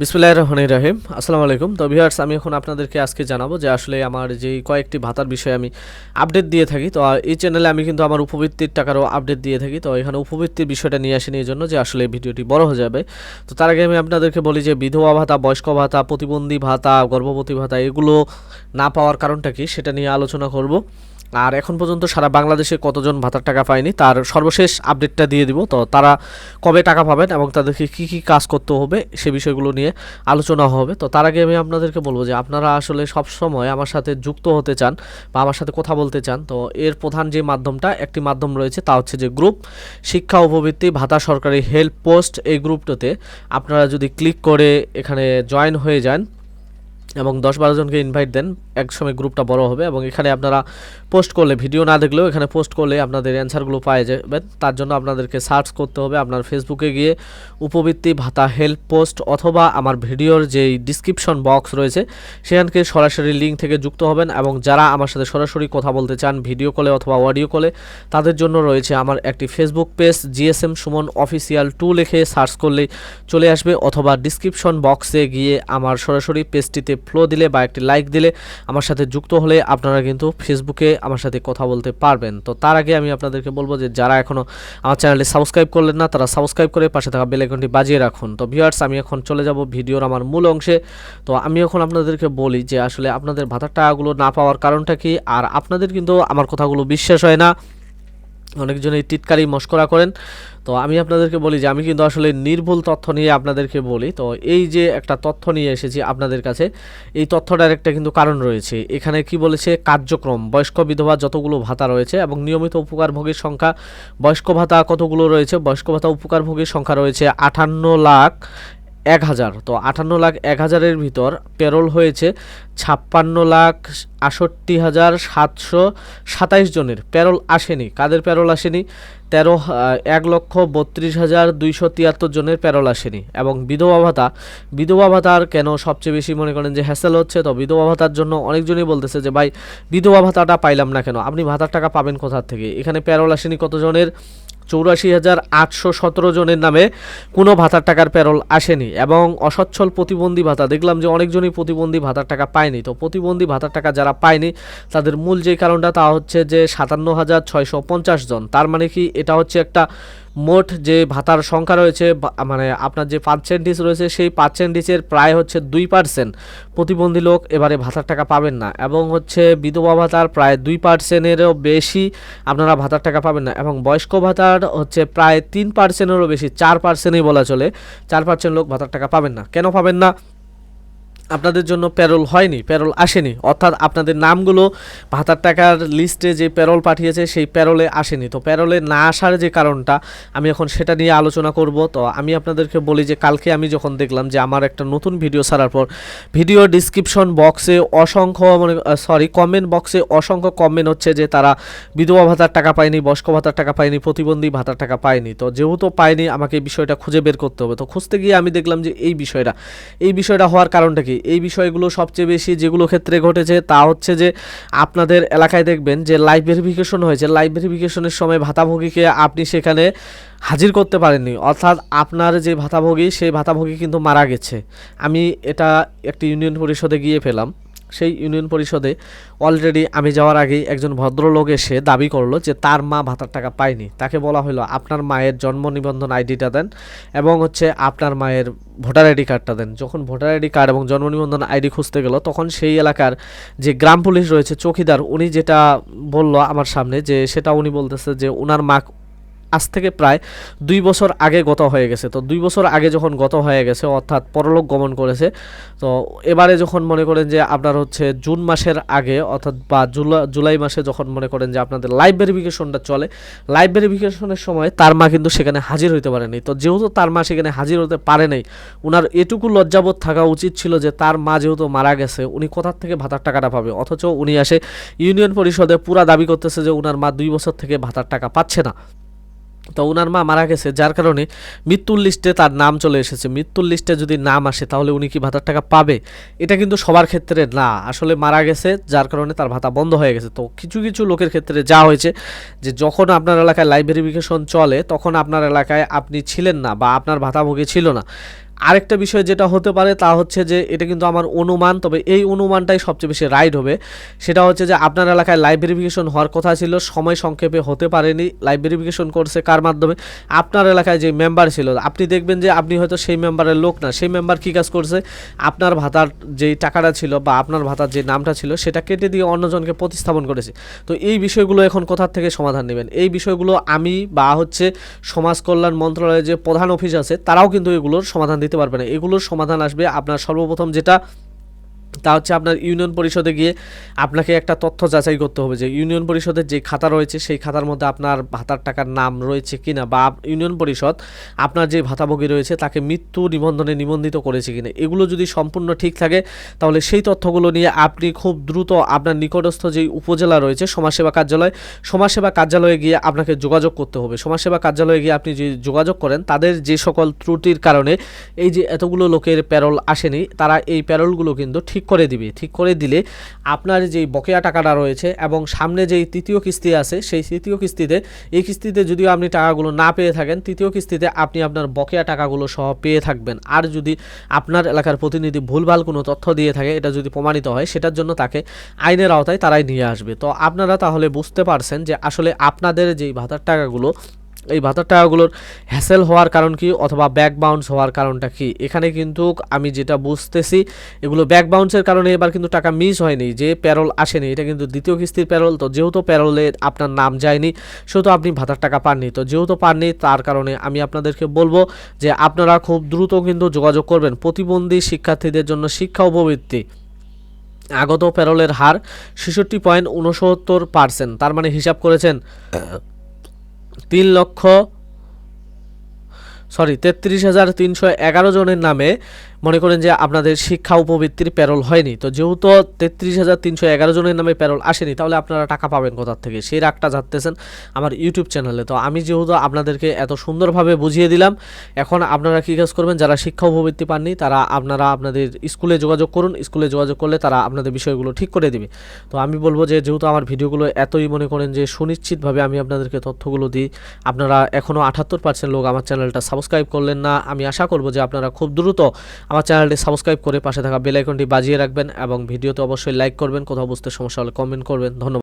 বিসমুল্লাহ রহমান রাহিম। আসসালামু আলাইকুম। তো ভিউয়ার্স, আমি এখন আপনাদেরকে আজকে জানাব যে আসলে আমার যে কয়েকটি ভাতার বিষয়ে আমি আপডেট দিয়ে থাকি। তো এই চ্যানেলে আমি কিন্তু আমার উপবৃত্তির টাকারও আপডেট দিয়ে থাকি। তো এখানে উপবৃত্তির বিষয়টা নিয়ে আসেনি এই জন্য যে আসলে ভিডিওটি বড় হয়ে যাবে। তো তার আগে আমি আপনাদেরকে বলি যে বিধবা ভাতা, বয়স্ক ভাতা, প্রতিবন্ধী ভাতা, গর্ভবতী ভাতা, এগুলো না পাওয়ার কারণটা কি সেটা নিয়ে আলোচনা করব। আর এখন পর্যন্ত সারা বাংলাদেশে কতজন ভাতার টাকা পায়নি, তার সর্বশেষ আপডেটটা দিয়ে দিব। তো তারা কবে টাকা পাবেন এবং তাদেরকে কি কি কাজ করতে হবে সে বিষয়গুলো নিয়ে আলোচনা হবে। তো তার আগে আমি আপনাদেরকে বলব যে আপনারা আসলে সব সময় আমার সাথে যুক্ত হতে চান বা আমার সাথে কথা বলতে চান, তো এর প্রধান যে মাধ্যমটা, একটি মাধ্যম রয়েছে তা হচ্ছে যে গ্রুপ শিক্ষা উপবৃত্তি, ভাতা সরকারি হেল্প পোস্ট এই গ্রুপটাতে আপনারা যদি ক্লিক করে এখানে জয়েন হয়ে যান এবং দশ বারো জনকে ইনভাইট দেন একসময় গ্রুপটা বড় হবে এবং এখানে আপনারা পোস্ট করলে, ভিডিও না দেখলেও এখানে পোস্ট করলে আপনাদের অ্যান্সারগুলো পাওয়া যাবেন। তার জন্য আপনাদেরকে সার্চ করতে হবে আপনার ফেসবুকে গিয়ে উপবৃত্তি ভাতা হেল্প পোস্ট অথবা আমার ভিডিওর যেই ডিসক্রিপশন বক্স রয়েছে, সেখানকে সরাসরি লিঙ্ক থেকে যুক্ত হবেন এবং যারা আমার সাথে সরাসরি কথা বলতে চান ভিডিও কলে অথবা অডিও কলে তাদের জন্য রয়েছে আমার একটি Facebook page GSM Suman official two লিখে সার্চ করলেই চলে আসবে অথবা ডিসক্রিপশন বক্সে গিয়ে আমার সরাসরি পেজটিতে ফ্লো দিলে বা একটি লাইক দিলে আমার সাথে যুক্ত হলে আপনারা কিন্তু ফেসবুকে আমার সাথে কথা বলতে পারবেন। তো তার আগে আমি আপনাদেরকে বলব যে যারা এখনও আমার চ্যানেলে সাবস্ক্রাইব করলেন না, তারা সাবস্ক্রাইব করে পাশে থাকা বেল আইকনটি বাজিয়ে রাখুন। তো ভিউয়ার্স আমি এখন চলে যাব ভিডিওর আমার মূল অংশে। তো আমি এখন আপনাদেরকে বলি যে আসলে আপনাদের ভাতার টাকাগুলো না পাওয়ার কারণটা কি? আর আপনাদের কিন্তু আমার কথাগুলো বিশ্বাস হয় না। অনেকজনই টিটকারি মস্করা করেন। তো আমি আপনাদেরকে বলি যে, আমি কিন্তু আসলে নির্ভুল তথ্য নিয়ে আপনাদেরকে বলি। তো এই যে একটা তথ্য নিয়ে এসেছি আপনাদের কাছে, এই তথ্যটার একটা কিন্তু কারণ রয়েছে। এখানে কি বলেছে? কার্যক্রম, বয়স্ক বিধবা যতগুলো ভাতা রয়েছে এবং নিয়মিত উপকারভোগীর সংখ্যা, বয়স্ক ভাতা কতগুলো রয়েছে? বয়স্ক ভাতা উপকারভোগীর সংখ্যা রয়েছে আটান্ন লাখ এক হাজার, তো আটান্ন লাখ এক হাজারের ভিতর পেরোল হয়েছে ছাপ্পান্ন লাখ আষট্টি হাজার সাতশো সাতাইশ জনের। প্যারোল আসেনি। কাদের প্যারোল আসেনি? তেরো এক লক্ষ বত্রিশ হাজার দুইশো তিয়াত্তর জনের প্যারোল আসেনি। এবং বিধবা ভাতা, বিধবা ভাতার কেন সবচেয়ে বেশি মনে করেন যে হ্যাসেল হচ্ছে? তো বিধবা ভাতার জন্য অনেকজনই বলতেছে যে, ভাই, বিধবা ভাতাটা পাইলাম না কেন? আপনি ভাতার টাকা পাবেন কোথা থেকে? এখানে প্যারোল আসেনি কতজনের চৌরাশি হাজার আটশো সতেরো জনের নামে কোনো ভাতার টাকার প্যারোল আসেনি এবং অসচ্ছল প্রতিবন্ধী ভাতা, দেখলাম যে অনেকজনই প্রতিবন্ধী ভাতার টাকা পায়নি। তো প্রতিবন্ধী ভাতার টাকা যারা পায়নি, তাদের মূল যে কারণটা তা হচ্ছে যে সাতান্ন হাজার ছয়শো পঞ্চাশ জন। তার মানে কি এটা হচ্ছে একটা মোট যে ভাতার সংখ্যা রয়েছে মানে আপনার যে পার্সেন্টেজ রয়েছে, সেই পার্সেন্টেজের প্রায় হচ্ছে দুই পার্সেন্ট প্রতিবন্ধী লোক এবারে ভাতার টাকা পাবেন না এবং হচ্ছে বিধবা ভাতার প্রায় দুই পার্সেন্টেরও বেশি আপনারা ভাতার টাকা পাবেন না এবং বয়স্ক ভাতার হচ্ছে প্রায় তিন পার্সেন্টেরও বেশি, চার পার্সেন্টই বলা চলে। চার পার্সেন্ট লোক ভাতার টাকা পাবেন না। কেন পাবেন না? আপনাদের জন্য প্যারোল হয়নি, প্যারোল আসেনি। অর্থাৎ আপনাদের নামগুলো ভাতার টাকার লিস্টে যে প্যারোল পাঠিয়েছে সেই প্যারোলে আসেনি। তো প্যারোলে না আসার যে কারণটা, আমি এখন সেটা নিয়ে আলোচনা করব। তো আমি আপনাদেরকে বলি যে কালকে আমি যখন দেখলাম যে আমার একটা নতুন ভিডিও ছাড়ার পর, ভিডিও ডিসক্রিপশন বক্সে অসংখ্য মানে সরি কমেন্ট বক্সে অসংখ্য কমেন্ট হচ্ছে যে তারা বিধবা ভাতার টাকা পায়নি, বয়স্ক ভাতার টাকা পায়নি, প্রতিবন্ধী ভাতার টাকা পায়নি। তো যেহেতু পায়নি, আমাকে এই বিষয়টা খুঁজে বের করতে হবে। তো খুঁজতে গিয়ে আমি দেখলাম যে এই বিষয়টা এই বিষয়টা হওয়ার কারণটা কি? এই বিষয়গুলো সবচেয়ে বেশি যেগুলো ক্ষেত্রে ঘটেছে তা হচ্ছে যে আপনাদের এলাকায় দেখবেন যে লাইভ ভেরিফিকেশন হয়েছে। লাইভ ভেরিফিকেশনের সময় ভাতাভোগীকে আপনি সেখানে হাজির করতে পারেননি। অর্থাৎ আপনার যে ভাতাভোগী, সেই ভাতাভোগী কিন্তু মারা গেছে। আমি এটা একটি ইউনিয়ন পরিষদে গিয়ে পেলাম। সেই ইউনিয়ন পরিষদে অলরেডি আমি যাওয়ার আগেই একজন ভদ্রলোক এসে দাবি করল যে তার মা ভাতার টাকা পায়নি। তাকে বলা হলো, আপনার মায়ের জন্ম নিবন্ধন আইডিটা দেন এবং হচ্ছে আপনার মায়ের ভোটার আইডি কার্ডটা দেন। যখন ভোটার আইডি কার্ড এবং জন্ম নিবন্ধন আইডি খুঁজতে গেল, তখন সেই এলাকার যে গ্রাম পুলিশ রয়েছে, চৌকিদার, উনি যেটা বলল আমার সামনে যে, সেটা উনি বলতেছে যে ওনার মা আজ থেকে প্রায় দুই বছর আগে গত হয়ে গেছে। তো দুই বছর আগে যখন গত হয়ে গেছে, অর্থাৎ পরলোক গমন করেছে, তো এবারে যখন মনে করেন যে আপনার হচ্ছে জুন মাসের আগে, অর্থাৎ বা জুলাই মাসে যখন মনে করেন যে আপনাদের লাইভ ভেরিফিকেশনটা চলে লাইভ ভেরিফিকেশনের সময় তার মা কিন্তু সেখানে হাজির হতে পারেনি। তো যেহেতু তার মা সেখানে হাজির হতে পারে নাই, উনার এটুকু লজ্জাবোধ থাকা উচিত ছিল যে তার মা যেহেতু মারা গেছে, উনি কোথার থেকে ভাতার টাকাটা পাবে? অথচ উনি আসে ইউনিয়ন পরিষদে পুরা দাবি করতেছে যে উনার মা দুই বছর থেকে ভাতার টাকা পাচ্ছে না। তো ওনার মা মারা গেছে, যার কারণে মৃত্যুর লিস্টে তার নাম চলে এসেছে। মৃত্যুর লিস্টে যদি নাম আসে, তাহলে উনি কি ভাতার টাকা পাবে? এটা কিন্তু সবার ক্ষেত্রে না। আসলে মারা গেছে, যার কারণে তার ভাতা বন্ধ হয়ে গেছে। তো কিছু কিছু লোকের ক্ষেত্রে যা হয়েছে যে যখন আপনার এলাকায় লাইভ ভেরিফিকেশন চলে, তখন আপনার এলাকায় আপনি ছিলেন না বা আপনার ভাতাভোগী ছিল না। আরেকটা বিষয় যেটা হতে পারে তা হচ্ছে যে এটা কিন্তু আমার অনুমান, তবে এই অনুমানটাই সবচেয়ে বেশি রাইড হবে। সেটা হচ্ছে যে আপনার এলাকায় লাইভ ভেরিফিকেশন হওয়ার কথা ছিল, সময় সংক্ষেপে হতে পারেনি। লাইভ ভেরিফিকেশন করছে কার মাধ্যমে? আপনার এলাকায় যে মেম্বার ছিল, আপনি দেখবেন যে আপনি হয়তো সেই মেম্বারের লোক না, সেই মেম্বার কী কাজ করছে? আপনার ভাতার যেই টাকাটা ছিল বা আপনার ভাতার যে নামটা ছিল, সেটা কেটে দিয়ে অন্যজনকে প্রতিস্থাপন করেছে। তো এই বিষয়গুলো এখন কোথার থেকে সমাধান নেবেন? এই বিষয়গুলো আমি বা হচ্ছে সমাজ কল্যাণ মন্ত্রণালয়ের যে প্রধান অফিস আছে, তারাও কিন্তু এগুলোর সমাধান দিতে পারবে না। এগুলোর সমাধান আসবে। আপনার সর্বপ্রথম যেটা তা হচ্ছে আপনার ইউনিয়ন পরিষদে গিয়ে আপনাকে একটা তথ্য যাচাই করতে হবে যে ইউনিয়ন পরিষদের যে খাতা রয়েছে, সেই খাতার মধ্যে আপনার ভাতার টাকার নাম রয়েছে কিনা বা ইউনিয়ন পরিষদ আপনার যে ভাতাভোগী রয়েছে, তাকে মৃত্যু নিবন্ধনে নিবন্ধিত করেছে কিনা। এগুলো যদি সম্পূর্ণ ঠিক থাকে, তাহলে সেই তথ্যগুলো নিয়ে আপনি খুব দ্রুত আপনার নিকটস্থ যেই উপজেলা রয়েছে, সমাজসেবা কার্যালয়, সমাজসেবা কার্যালয়ে গিয়ে আপনাকে যোগাযোগ করতে হবে। সমাজসেবা কার্যালয়ে গিয়ে আপনি যে যোগাযোগ করেন, তাদের যে সকল ত্রুটির কারণে এই যে এতগুলো লোকের প্যারল আসেনি, তারা এই প্যারোলগুলো কিন্তু ঠিক করে দিবে। ঠিক করে দিলে আপনার যেই বকেয়া টাকাটা রয়েছে এবং সামনে যেই তৃতীয় কিস্তি আছে, সেই তৃতীয় কিস্তিতে, এই কিস্তিতে যদিও আপনি টাকাগুলো না পেয়ে থাকেন, তৃতীয় কিস্তিতে আপনি আপনার বকেয়া টাকাগুলো সহ পেয়ে থাকবেন। আর যদি আপনার এলাকার প্রতিনিধি ভুলভাল কোনো তথ্য দিয়ে থাকে, এটা যদি প্রমাণিত হয়, সেটার জন্য তাকে আইনের আওতায় তারাই নিয়ে আসবে। তো আপনারা তাহলে বুঝতে পারছেন যে আসলে আপনাদের যেই ভাতার টাকাগুলো এই ভাতার টাকাগুলোর হ্যাসেল হওয়ার কারণ কি অথবা ব্যাক বাউন্স হওয়ার কারণটা কি? এখানে কিন্তু আমি যেটা বুঝতেছি, এগুলো ব্যাক বাউন্সের কারণে এবার কিন্তু টাকা মিস হয়নি, যে প্যারোল আসেনি, এটা কিন্তু দ্বিতীয় কিস্তির প্যারোল তো যেহেতু প্যারোলে আপনার নাম যায়নি, সেহেতু আপনি ভাতার টাকা পাননি, তো যেহেতু পাননি, তার কারণে আমি আপনাদেরকে বলব যে আপনারা খুব দ্রুত কিন্তু যোগাযোগ করবেন, প্রতিবন্ধী শিক্ষার্থীদের জন্য শিক্ষা উপবৃত্তি। আগত প্যারোলের হার ছেষট্টি পয়েন্ট উনসত্তর পার্সেন্ট তার মানে হিসাব করেছেন তিন লক্ষ সরি তেত্রিশ হাজার তিনশো এগারো জনের নামে মনে করেন যে আপনাদের শিক্ষা উপবৃত্তির প্যারোল হয়নি। তো যেহেতু তেত্রিশ হাজার তিনশো এগারো জনের নামে প্যারোল আসেনি, তাহলে আপনারা টাকা পাবেন কোথার থেকে? সেই রাগটা যাচ্তেছেন আমার ইউটিউব চ্যানেলে। তো আমি যেহেতু আপনাদেরকে এত সুন্দরভাবে বুঝিয়ে দিলাম, এখন আপনারা কী কাজ করবেন? যারা শিক্ষা উপবৃত্তি পাননি, তারা আপনারা আপনাদের স্কুলে যোগাযোগ করুন। স্কুলে যোগাযোগ করলে তারা আপনাদের বিষয়গুলো ঠিক করে দিবে। তো আমি বলব যে যেহেতু আমার ভিডিওগুলো এতই মনে করেন যে সুনিশ্চিতভাবে আমি আপনাদেরকে তথ্যগুলো দিই, আপনারা এখনও আঠাত্তর পার্সেন্ট লোক আমার চ্যানেলটা সাবস্ক্রাইব করলেন না। আমি আশা করব যে আপনারা খুব দ্রুত আমার চ্যানেলটি সাবস্ক্রাইব করে পাশে থাকা বেল আইকনটি বাজিয়ে রাখবেন এবং ভিডিওতে অবশ্যই লাইক করবেন। কোথাও বুঝতে সমস্যা হলে কমেন্ট করবেন। ধন্যবাদ।